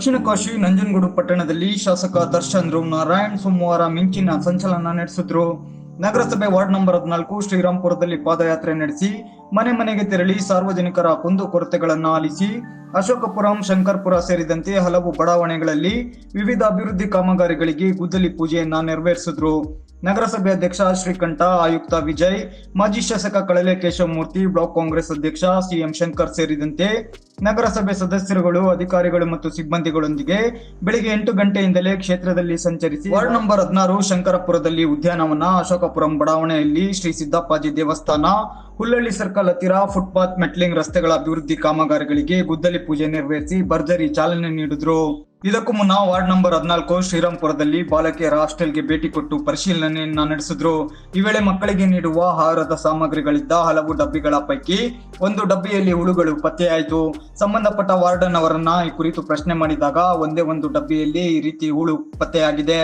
ದಕ್ಷಿಣ ಕಾಶಿ ನಂಜನಗೂಡು ಪಟ್ಟಣದಲ್ಲಿ ಶಾಸಕ ದರ್ಶನ್ ಧ್ರುವ್ ನಾರಾಯಣ್ ಸೋಮವಾರ ಮಿಂಚಿನ ಸಂಚಲನ ನಡೆಸಿದ್ರು. ನಗರಸಭೆ ವಾರ್ಡ್ ನಂಬರ್ ಹದಿನಾಲ್ಕು ಶ್ರೀರಾಮ್ಪುರದಲ್ಲಿ ಪಾದಯಾತ್ರೆ ನಡೆಸಿ ಮನೆ ಮನೆಗೆ ತೆರಳಿ ಸಾರ್ವಜನಿಕರ ಕುಂದು ಕೊರತೆಗಳನ್ನು ಆಲಿಸಿ ಅಶೋಕಪುರಂ, ಶಂಕರ್ಪುರ ಸೇರಿದಂತೆ ಹಲವು ಬಡಾವಣೆಗಳಲ್ಲಿ ವಿವಿಧ ಅಭಿವೃದ್ಧಿ ಕಾಮಗಾರಿಗಳಿಗೆ ಗುದ್ದಲಿ ಪೂಜೆಯನ್ನ ನೆರವೇರಿಸಿದ್ರು. ನಗರಸಭೆ ಅಧ್ಯಕ್ಷ ಶ್ರೀಕಂಠ, ಆಯುಕ್ತ ವಿಜಯ್, ಮಾಜಿ ಶಾಸಕ ಕಳಲೆ ಕೇಶವಮೂರ್ತಿ, ಬ್ಲಾಕ್ ಕಾಂಗ್ರೆಸ್ ಅಧ್ಯಕ್ಷ ಸಿಎಂ ಶಂಕರ್ ಸೇರಿದಂತೆ ನಗರಸಭೆ ಸದಸ್ಯರುಗಳು, ಅಧಿಕಾರಿಗಳು ಮತ್ತು ಸಿಬ್ಬಂದಿಗಳೊಂದಿಗೆ ಬೆಳಿಗ್ಗೆ ಎಂಟು ಗಂಟೆಯಿಂದಲೇ ಕ್ಷೇತ್ರದಲ್ಲಿ ಸಂಚರಿಸಿ ವಾರ್ಡ್ ನಂಬರ್ ಹದಿನಾರು, ಶಂಕರಪುರದಲ್ಲಿ ಉದ್ಯಾನವನ, ಅಶೋಕಪುರಂ ಬಡಾವಣೆಯಲ್ಲಿ ಶ್ರೀ ಸಿದ್ದಪ್ಪಾಜಿ ದೇವಸ್ಥಾನ ಹುಲ್ಲಳ್ಳಿ ಸರ್ಕಲ್ ಹತ್ತಿರ ಫುಟ್ಪಾತ್ ಮೆಟ್ಲಿಂಗ್ ರಸ್ತೆಗಳ ಅಭಿವೃದ್ಧಿ ಕಾಮಗಾರಿಗಳಿಗೆ ಗುದ್ದಲಿ ಪೂಜೆ ನೆರವೇರಿಸಿ ಭರ್ಜರಿ ಚಾಲನೆ ನೀಡಿದ್ರು. ಇದಕ್ಕೂ ಮುನ್ನ ವಾರ್ಡ್ ನಂಬರ್ ಹದಿನಾಲ್ಕು ಶ್ರೀರಾಮ್ಪುರದಲ್ಲಿ ಬಾಲಕಿಯರ ಹಾಸ್ಟೆಲ್ಗೆ ಭೇಟಿ ಕೊಟ್ಟು ಪರಿಶೀಲನೆಯನ್ನ ನಡೆಸಿದ್ರು. ಈ ವೇಳೆ ಮಕ್ಕಳಿಗೆ ನೀಡುವ ಆಹಾರದ ಸಾಮಗ್ರಿಗಳಿದ್ದ ಹಲವು ಡಬ್ಬಿಗಳ ಪೈಕಿ ಒಂದು ಡಬ್ಬಿಯಲ್ಲಿ ಹುಳುಗಳು ಪತ್ತೆಯಾಯಿತು. ಸಂಬಂಧಪಟ್ಟ ವಾರ್ಡನ್ ಅವರನ್ನ ಈ ಕುರಿತು ಪ್ರಶ್ನೆ ಮಾಡಿದಾಗ ಒಂದೇ ಒಂದು ಡಬ್ಬಿಯಲ್ಲಿ ಈ ರೀತಿ ಹುಳು ಪತ್ತೆಯಾಗಿದೆ.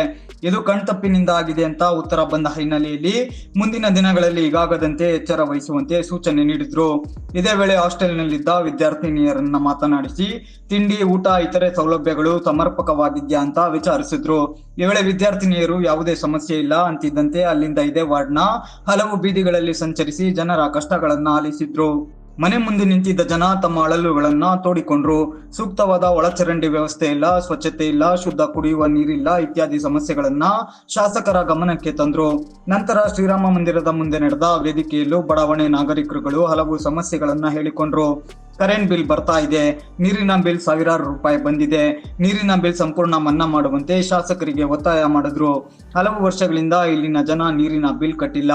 ಇದು ಕಣ್ತಪ್ಪಿನಿಂದ ಆಗಿದೆ ಅಂತ ಉತ್ತರ ಬಂದ ಹಿನ್ನೆಲೆಯಲ್ಲಿ ಮುಂದಿನ ದಿನಗಳಲ್ಲಿ ಈಗಾಗದಂತೆ ಎಚ್ಚರ ವಹಿಸುವಂತೆ ಸೂಚನೆ ನೀಡಿದ್ರು. ಇದೇ ವೇಳೆ ಹಾಸ್ಟೆಲ್ನಲ್ಲಿದ್ದ ವಿದ್ಯಾರ್ಥಿನಿಯರನ್ನ ಮಾತನಾಡಿಸಿ, ತಿಂಡಿ, ಊಟ, ಇತರೆ ಸೌಲಭ್ಯಗಳು ಸಮರ್ಪಕವಾಗಿದ್ಯಾ ಅಂತ ವಿಚಾರಿಸಿದ್ರು. ಈ ವೇಳೆ ವಿದ್ಯಾರ್ಥಿನಿಯರು ಯಾವುದೇ ಸಮಸ್ಯೆ ಇಲ್ಲ ಅಂತಿದ್ದಂತೆ ಅಲ್ಲಿಂದ ಇದೇ ವಾರ್ಡ್ನ ಹಲವು ಬೀದಿಗಳಲ್ಲಿ ಸಂಚರಿಸಿ ಜನರ ಕಷ್ಟಗಳನ್ನ ಆಲಿಸಿದ್ರು. ಮನೆ ಮುಂದೆ ನಿಂತಿದ್ದ ಜನ ತಮ್ಮ ಅಳಲುಗಳನ್ನ ತೋಡಿಕೊಂಡ್ರು. ಸೂಕ್ತವಾದ ಒಳಚರಂಡಿ ವ್ಯವಸ್ಥೆ ಇಲ್ಲ, ಸ್ವಚ್ಛತೆ ಇಲ್ಲ, ಶುದ್ಧ ಕುಡಿಯುವ ನೀರಿಲ್ಲ ಇತ್ಯಾದಿ ಸಮಸ್ಯೆಗಳನ್ನ ಶಾಸಕರ ಗಮನಕ್ಕೆ ತಂದ್ರು. ನಂತರ ಶ್ರೀರಾಮ ಮಂದಿರದ ಮುಂದೆ ನಡೆದ ವೇದಿಕೆಯಲ್ಲೂ ಬಡಾವಣೆ ನಾಗರಿಕರುಗಳು ಹಲವು ಸಮಸ್ಯೆಗಳನ್ನ ಹೇಳಿಕೊಂಡ್ರು. ಕರೆಂಟ್ ಬಿಲ್ ಬರ್ತಾ ಇದೆ, ನೀರಿನ ಬಿಲ್ ಸಾವಿರಾರು ರೂಪಾಯಿ ಬಂದಿದೆ. ನೀರಿನ ಬಿಲ್ ಸಂಪೂರ್ಣ ಮನ್ನಾ ಮಾಡುವಂತೆ ಶಾಸಕರಿಗೆ ಒತ್ತಾಯ ಮಾಡಿದ್ರು. ಹಲವು ವರ್ಷಗಳಿಂದ ಇಲ್ಲಿನ ಜನ ನೀರಿನ ಬಿಲ್ ಕಟ್ಟಿಲ್ಲ.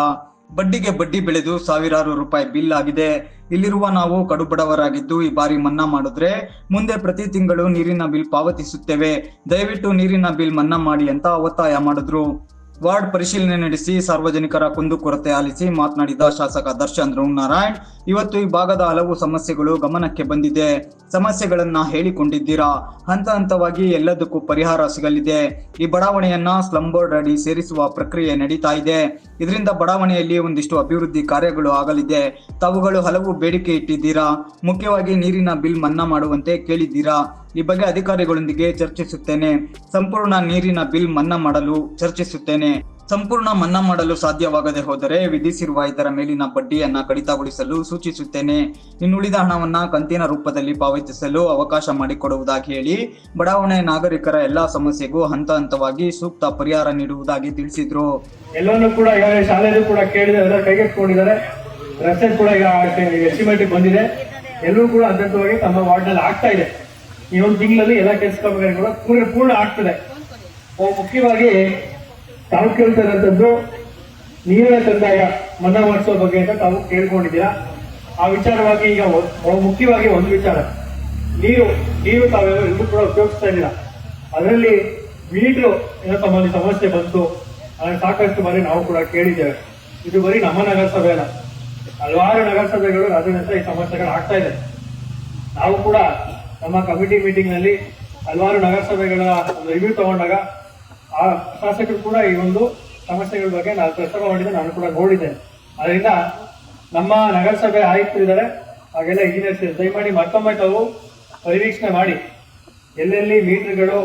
ಬಡ್ಡಿಗೆ ಬಡ್ಡಿ ಬೆಳೆದು ಸಾವಿರಾರು ರೂಪಾಯಿ ಬಿಲ್ ಆಗಿದೆ. ಇಲ್ಲಿರುವ ನಾವು ಕಡುಬಡವರಾಗಿದ್ದು ಈ ಬಾರಿ ಮನ್ನಾ ಮಾಡಿದ್ರೆ ಮುಂದೆ ಪ್ರತಿ ತಿಂಗಳು ನೀರಿನ ಬಿಲ್ ಪಾವತಿಸುತ್ತೇವೆ. ದಯವಿಟ್ಟು ನೀರಿನ ಬಿಲ್ ಮನ್ನಾ ಮಾಡಿ ಅಂತ ಒತ್ತಾಯ ಮಾಡಿದ್ರು. ವಾರ್ಡ್ ಪರಿಶೀಲನೆ ನಡೆಸಿ ಸಾರ್ವಜನಿಕರ ಕುಂದುಕೊರತೆ ಆಲಿಸಿ ಮಾತನಾಡಿದ ಶಾಸಕ ದರ್ಶನ್ ಧ್ರುವ್ ನಾರಾಯಣ್ ಇವತ್ತು ಈ ಭಾಗದ ಹಲವು ಸಮಸ್ಯೆಗಳು ಗಮನಕ್ಕೆ ಬಂದಿದೆ. ಸಮಸ್ಯೆಗಳನ್ನ ಹೇಳಿಕೊಂಡಿದ್ದೀರಾ? ಹಂತ ಹಂತವಾಗಿ ಎಲ್ಲದಕ್ಕೂ ಪರಿಹಾರ ಸಿಗಲಿದೆ. ಈ ಬಡಾವಣೆಯನ್ನ ಸ್ಲಂ ಬೋರ್ಡ್ ಅಡಿ ಸೇರಿಸುವ ಪ್ರಕ್ರಿಯೆ ನಡೀತಾ ಇದೆ. ಇದರಿಂದ ಬಡಾವಣೆಯಲ್ಲಿ ಒಂದಿಷ್ಟು ಅಭಿವೃದ್ಧಿ ಕಾರ್ಯಗಳು ಆಗಲಿದೆ. ತಾವುಗಳು ಹಲವು ಬೇಡಿಕೆ ಇಟ್ಟಿದ್ದೀರಾ? ಮುಖ್ಯವಾಗಿ ನೀರಿನ ಬಿಲ್ ಮನ್ನಾ ಮಾಡುವಂತೆ ಕೇಳಿದ್ದೀರಾ? ಈ ಬಗ್ಗೆ ಅಧಿಕಾರಿಗಳೊಂದಿಗೆ ಚರ್ಚಿಸುತ್ತೇನೆ. ಸಂಪೂರ್ಣ ನೀರಿನ ಬಿಲ್ ಮನ್ನಾ ಮಾಡಲು ಚರ್ಚಿಸುತ್ತೇನೆ. ಸಂಪೂರ್ಣ ಮನ್ನಾ ಮಾಡಲು ಸಾಧ್ಯವಾಗದೆ ಹೋದರೆ ವಿಧಿಸಿರುವ ಇದರ ಮೇಲಿನ ಬಡ್ಡಿಯನ್ನ ಕಡಿತಗೊಳಿಸಲು ಸೂಚಿಸುತ್ತೇನೆ. ಇನ್ನುಳಿದ ಹಣವನ್ನ ಕಂತಿನ ರೂಪದಲ್ಲಿ ಪಾವತಿಸಲು ಅವಕಾಶ ಮಾಡಿಕೊಡುವುದಾಗಿ ಹೇಳಿ, ಬಡಾವಣೆ ನಾಗರಿಕರ ಎಲ್ಲಾ ಸಮಸ್ಯೆಗೂ ಹಂತ ಹಂತವಾಗಿ ಸೂಕ್ತ ಪರಿಹಾರ ನೀಡುವುದಾಗಿ ತಿಳಿಸಿದ್ರು. ಎಲ್ಲವನ್ನೂ ಕೂಡ ಶಾಲೆಯಲ್ಲೂ ಕೂಡ ಕೇಳಿದೆ, ಎಲ್ಲ ಕೈಗೆತ್ತಿಕೊಂಡಿದ್ದಾರೆ. ರಸ್ತೆ ಕೂಡ ಈಗ ಎಸ್ಟಿಮೇಟ್ ಬಂದಿದೆ. ಎಲ್ಲರೂ ಕೂಡ ಅದ್ಭುತವಾಗಿ ತಮ್ಮ ವಾರ್ಡ್ನಲ್ಲಿ ಆಗ್ತಾ ಇದೆ. ಈ ಒಂದು ತಿಂಗಳಲ್ಲಿ ಎಲ್ಲ ಕೆಲಸ ಪೂರ್ಣ ಆಗ್ತದೆ. ಮುಖ್ಯವಾಗಿ ತಾವು ಕೇಳ್ತಾರಂತದ್ದು ನೀರಿನ ಕಂದಾಯ ಮನ್ನಾ ಮಾಡಿಸೋ ಬಗ್ಗೆ ಅಂತ ತಾವು ಕೇಳ್ಕೊಂಡಿದ್ದೀರಾ? ಆ ವಿಚಾರವಾಗಿ ಈಗ ಮುಖ್ಯವಾಗಿ ಒಂದು ವಿಚಾರ. ನೀರು ನೀರು ತಾವೆಲ್ಲ ಎಲ್ಲರೂ ಕೂಡ ಉಪಯೋಗಿಸ್ತಾ ಇಲ್ಲ ಅದರಲ್ಲಿ ಮೀಟರ್ ಏನೋ ತಮ್ಮಲ್ಲಿ ಸಮಸ್ಯೆ ಬಂತು. ಸಾಕಷ್ಟು ಬಾರಿ ನಾವು ಕೂಡ ಕೇಳಿದ್ದೇವೆ. ಇದು ಬರೀ ನಮ್ಮ ನಗರಸಭೆ ಅಲ್ಲ. ಹಲವಾರು ನಗರಸಭೆಗಳು ರಾಜ್ಯಾದ್ಯಂತ ಈ ಸಮಸ್ಯೆಗಳು ಆಗ್ತಾ ಇದೆ. ನಾವು ಕೂಡ ನಮ್ಮ ಕಮಿಟಿ ಮೀಟಿಂಗ್ನಲ್ಲಿ ಹಲವಾರು ನಗರಸಭೆಗಳ ರಿವ್ಯೂ ತಗೊಂಡಾಗ ಆ ಶಾಸಕರು ಕೂಡ ಈ ಒಂದು ಸಮಸ್ಯೆಗಳ ಬಗ್ಗೆ ನಾನು ಪ್ರಸ್ತಾಪ ಮಾಡಿದ್ದೆ ನಾನು ಕೂಡ ನೋಡಿದ್ದೇನೆ. ಅದರಿಂದ ನಮ್ಮ ನಗರಸಭೆ ಆಯುಕ್ತರಿದ್ದಾರೆ ಹಾಗೆಲ್ಲ ಇಂಜಿನಿಯರ್ಸ್ ದಯಮಾಡಿ ಮತ್ತೊಮ್ಮೆ ತಾವು ಪರಿವೀಕ್ಷಣೆ ಮಾಡಿ. ಎಲ್ಲೆಲ್ಲಿ ಮೀಟರ್ಗಳು,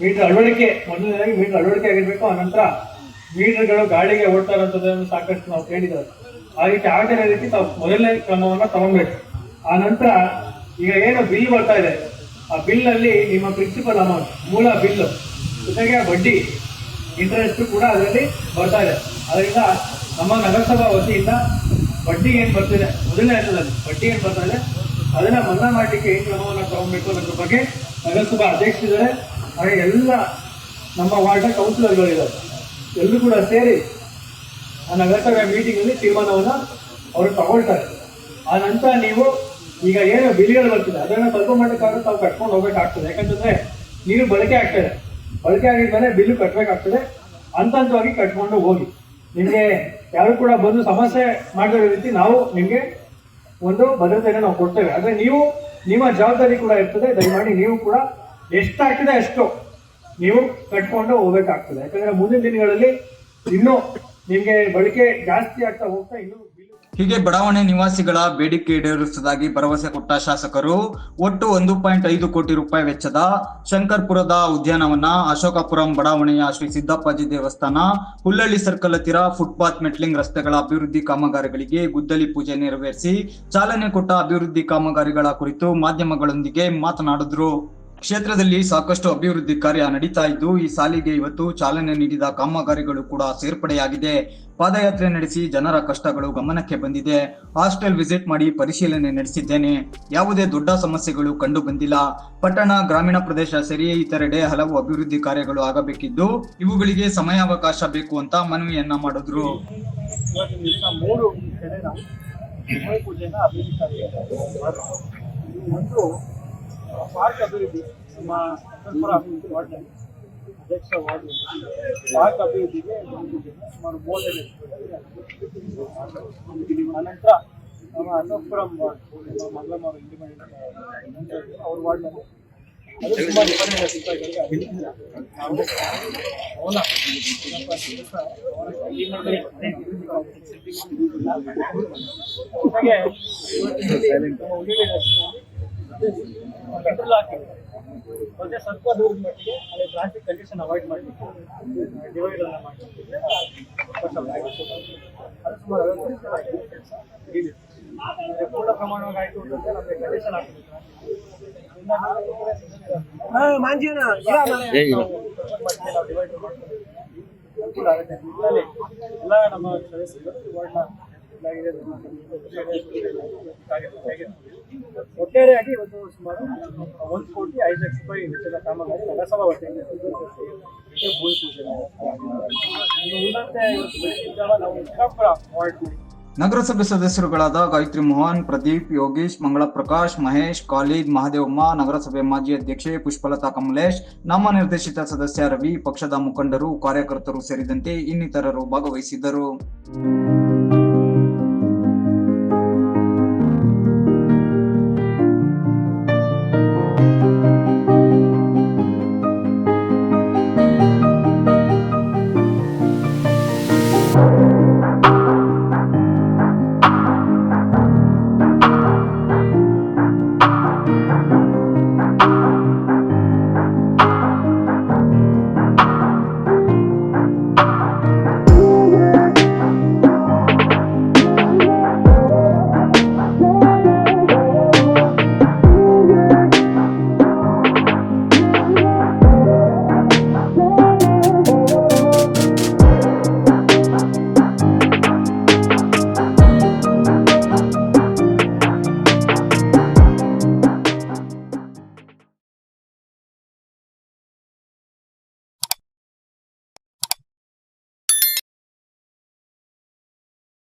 ಮೀಟರ್ ಅಳವಡಿಕೆ, ಮೊದಲನೇದಾಗಿ ಮೀಟರ್ ಅಳವಡಿಕೆ ಆಗಿರಬೇಕು ಆನಂತರ ಮೀಟರ್ಗಳು ಗಾಡಿಗೆ ಓಡ್ತಾ ಇರೋಂಥದ್ದನ್ನು ಸಾಕಷ್ಟು ನಾವು ಕೇಳಿದ್ದೇವೆ. ಆ ರೀತಿ ಆಗದೇ ರೀತಿ ತಾವು ಮೊದಲನೇ ಕ್ರಮವನ್ನು ತಗೊಬೇಕು. ಆ ನಂತರ ಈಗ ಏನು ಬಿಲ್ ಬರ್ತಾ ಇದೆ. ಆ ಬಿಲ್ನಲ್ಲಿ ನಿಮ್ಮ ಪ್ರಿನ್ಸಿಪಲ್ ಅಮೌಂಟ್ ಮೂಲ ಬಿಲ್ ಜೊತೆಗೆ ಬಡ್ಡಿ ಇಂಟ್ರೆಸ್ಟ್ ಕೂಡ ಅದರಲ್ಲಿ ಬರ್ತಾ ಇದೆ. ಅದರಿಂದ ನಮ್ಮ ನಗರಸಭಾ ವತಿಯಿಂದ ಬಡ್ಡಿ ಏನು ಬರ್ತಿದೆ? ಮೊದಲನೇ ಹಂತದಲ್ಲಿ ಬಡ್ಡಿ ಏನು ಬರ್ತಾ ಇದೆ? ಅದನ್ನ ಮನ್ನಾ ಮಾಡಲಿಕ್ಕೆ ಏನ್ ಕ್ರಮವನ್ನ ತಗೊಬೇಕು ಅನ್ನೋದ್ರ ಬಗ್ಗೆ ನಗರಸಭಾ ಅಧ್ಯಕ್ಷರಿದ್ದಾರೆ ಹಾಗೆ ಎಲ್ಲ ನಮ್ಮ ವಾರ್ಡ್ ಕೌನ್ಸಿಲರ್ಗಳಿದ್ದಾರೆ. ಎಲ್ಲರೂ ಕೂಡ ಸೇರಿ ಆ ನಗರಸಭೆ ಮೀಟಿಂಗ್ ತೀರ್ಮಾನವನ್ನು ಅವರು ತಗೊಳ್ತಾರೆ. ಆ ನಂತರ ನೀವು ಈಗ ಏನು ಬಿಲ್ಗಳು ಬರ್ತಿದೆ. ಅದನ್ನ ಸ್ವಲ್ಪ ಮಟ್ಟಕ್ಕಾದ್ರೂ ತಾವು ಕಟ್ಕೊಂಡು ಹೋಗ್ಬೇಕಾಗ್ತದೆ. ಯಾಕಂತಂದ್ರೆ ನೀರು ಬಳಕೆ ಆಗ್ತದೆ ಬಳಕೆ ಆಗಿದ್ಮೇಲೆ ಬಿಲ್ಲು ಕಟ್ಟಬೇಕಾಗ್ತದೆ ಹಂತ ಹಂತವಾಗಿ ಕಟ್ಕೊಂಡು ಹೋಗಿ. ನಿಮಗೆ ಯಾರು ಕೂಡ ಬಂದು ಸಮಸ್ಯೆ ಮಾಡಿರೋ ರೀತಿ ನಾವು ನಿಮಗೆ ಒಂದು ಭದ್ರತೆಯನ್ನು ನಾವು ಕೊಡ್ತೇವೆ. ಆದರೆ ನೀವು ನಿಮ್ಮ ಜವಾಬ್ದಾರಿ ಕೂಡ ಇರ್ತದೆ. ದಯಮಾಡಿ ನೀವು ಕೂಡ ಎಷ್ಟಾಗ್ತದೆ ಅಷ್ಟು ನೀವು ಕಟ್ಕೊಂಡು ಹೋಗ್ಬೇಕಾಗ್ತದೆ. ಯಾಕಂದ್ರೆ ಮುಂದಿನ ದಿನಗಳಲ್ಲಿ ಇನ್ನೂ ನಿಮಗೆ ಬಳಕೆ ಜಾಸ್ತಿ ಆಗ್ತಾ ಹೋಗ್ತಾ ಇನ್ನೂ ಹೀಗೆ ಬಡಾವಣೆ ನಿವಾಸಿಗಳ ಬೇಡಿಕೆ ಈಡೇರಿಸುವುದಾಗಿ ಭರವಸೆ ಕೊಟ್ಟ ಶಾಸಕರು ಒಟ್ಟು ಒಂದು ಪಾಯಿಂಟ್ ಐದು ಕೋಟಿ ರೂಪಾಯಿ ವೆಚ್ಚದ ಶಂಕರ್ಪುರದ ಉದ್ಯಾನವನ ಅಶೋಕಪುರಂ ಬಡಾವಣೆಯ ಶ್ರೀ ಸಿದ್ದಪ್ಪಾಜಿ ದೇವಸ್ಥಾನ, ಹುಲ್ಲಳ್ಳಿ ಸರ್ಕಲ್ ಹತ್ತಿರ ಫುಟ್ಪಾತ್ ಮೆಟ್ಲಿಂಗ್ ರಸ್ತೆಗಳ ಅಭಿವೃದ್ಧಿ ಕಾಮಗಾರಿಗಳಿಗೆ ಗುದ್ದಲಿ ಪೂಜೆ ನೆರವೇರಿಸಿ ಚಾಲನೆ ಕೊಟ್ಟ ಅಭಿವೃದ್ಧಿ ಕಾಮಗಾರಿಗಳ ಕುರಿತು ಮಾಧ್ಯಮಗಳೊಂದಿಗೆ ಮಾತನಾಡಿದ್ರು. ಕ್ಷೇತ್ರದಲ್ಲಿ ಸಾಕಷ್ಟು ಅಭಿವೃದ್ಧಿ ಕಾರ್ಯ ನಡೀತಾ ಇದ್ದು, ಈ ಸಾಲಿಗೆ ಇವತ್ತು ಚಾಲನೆ ನೀಡಿದ ಕಾಮಗಾರಿಗಳು ಕೂಡ ಸೇರ್ಪಡೆಯಾಗಿದೆ. ಪಾದಯಾತ್ರೆ ನಡೆಸಿ ಜನರ ಕಷ್ಟಗಳು ಗಮನಕ್ಕೆ ಬಂದಿದೆ. ಹಾಸ್ಟೆಲ್ ವಿಸಿಟ್ ಮಾಡಿ ಪರಿಶೀಲನೆ ನಡೆಸಿದ್ದೇನೆ. ಯಾವುದೇ ದೊಡ್ಡ ಸಮಸ್ಯೆಗಳು ಕಂಡು ಬಂದಿಲ್ಲ. ಪಟ್ಟಣ, ಗ್ರಾಮೀಣ ಪ್ರದೇಶ ಸೇರಿ ಇತರೆಡೆ ಹಲವು ಅಭಿವೃದ್ಧಿ ಕಾರ್ಯಗಳು ಆಗಬೇಕಿದ್ದು, ಇವುಗಳಿಗೆ ಸಮಯಾವಕಾಶ ಬೇಕು ಅಂತ ಮನವಿಯನ್ನ ಮಾಡಿದ್ರು. ಒಂದು ಪಾರ್ಕ್ ಅಭಿವೃದ್ಧಿ ನಮ್ಮ ಅಭಿವೃದ್ಧಿ ವಾರ್ಡ್ನಲ್ಲಿ ಅಧ್ಯಕ್ಷ ವಾರ್ಡ್ ಪಾರ್ಕ್ ಅಭಿವೃದ್ಧಿಗೆ ಸುಮಾರು ಮೂವತ್ತೈದು ಅನಂತರ ನಮ್ಮ ಅಶೋಕಪುರಂ ವಾರ್ಡ್ ಮಂಗಳಮ್ಮ ಅವರು ಇಲ್ಲಿ ಅವ್ರ ವಾರ್ಡ್ನಲ್ಲಿ ಅದು ಸುಮಾರು ನಾವು ಪೆಟ್ರೋಲ್ ಹಾಕಿದೆ ಮತ್ತೆ ಸ್ವಲ್ಪ ದೂರದ ಮಟ್ಟಿಗೆ ಅಲ್ಲಿ ಟ್ರಾಫಿಕ್ ಕಂಡೀಷನ್ ಅವಾಯ್ಡ್ ಮಾಡಬೇಕು ಡಿವೈಡ್ ಅನ್ನ ಮಾಡಿಕೊಟ್ಟು. ಅದು ಸುಮಾರು ಪೂರ್ಣ ಪ್ರಮಾಣವಾಗಿ ಆಯ್ತು ಅಂತಂದ್ರೆ ನಮಗೆ ಕಂಡೀಷನ್ ಹಾಕಬೇಕು. ಡಿವೈಡ್ ಮಾಡ್ಕೊಂಡು ಅನುಕೂಲ ಆಗುತ್ತೆ. ಇದರಲ್ಲಿ ಎಲ್ಲ ನಮ್ಮ ಸದಸ್ಯರು ವಾರ್ಡ್ನ ಒಟ್ಟಾರೆಯಾಗಿ ಒಂದು ಸುಮಾರು ಒಂದು ಕೋಟಿ ಐದು ಲಕ್ಷ ರೂಪಾಯಿ ವೆಚ್ಚದ ಕಾಮಗಾರಿ ನಗರಸಭಾ ವತಿಯಿಂದ ಭೂಮಿ ಪೂಜೆ ನಾವು ವಾರ್ಡ್ ನಗರಸಭೆ ಸದಸ್ಯರುಗಳಾದ ಗಾಯತ್ರಿ ಮೋಹನ್, ಪ್ರದೀಪ್, ಯೋಗೀಶ್ ಮಂಗಳ ಪ್ರಕಾಶ್ ಮಹೇಶ್, ಖಾಲಿದ್ ಮಹದೇವಮ್ಮ ನಗರಸಭೆ ಮಾಜಿ ಅಧ್ಯಕ್ಷೆ ಪುಷ್ಪಲತಾ ಕಮಲೇಶ್ ನಾಮನಿರ್ದೇಶಿತ ಸದಸ್ಯ ರವಿ, ಪಕ್ಷದ ಮುಖಂಡರು, ಕಾರ್ಯಕರ್ತರು ಸೇರಿದಂತೆ ಇನ್ನಿತರರು ಭಾಗವಹಿಸಿದ್ದರು.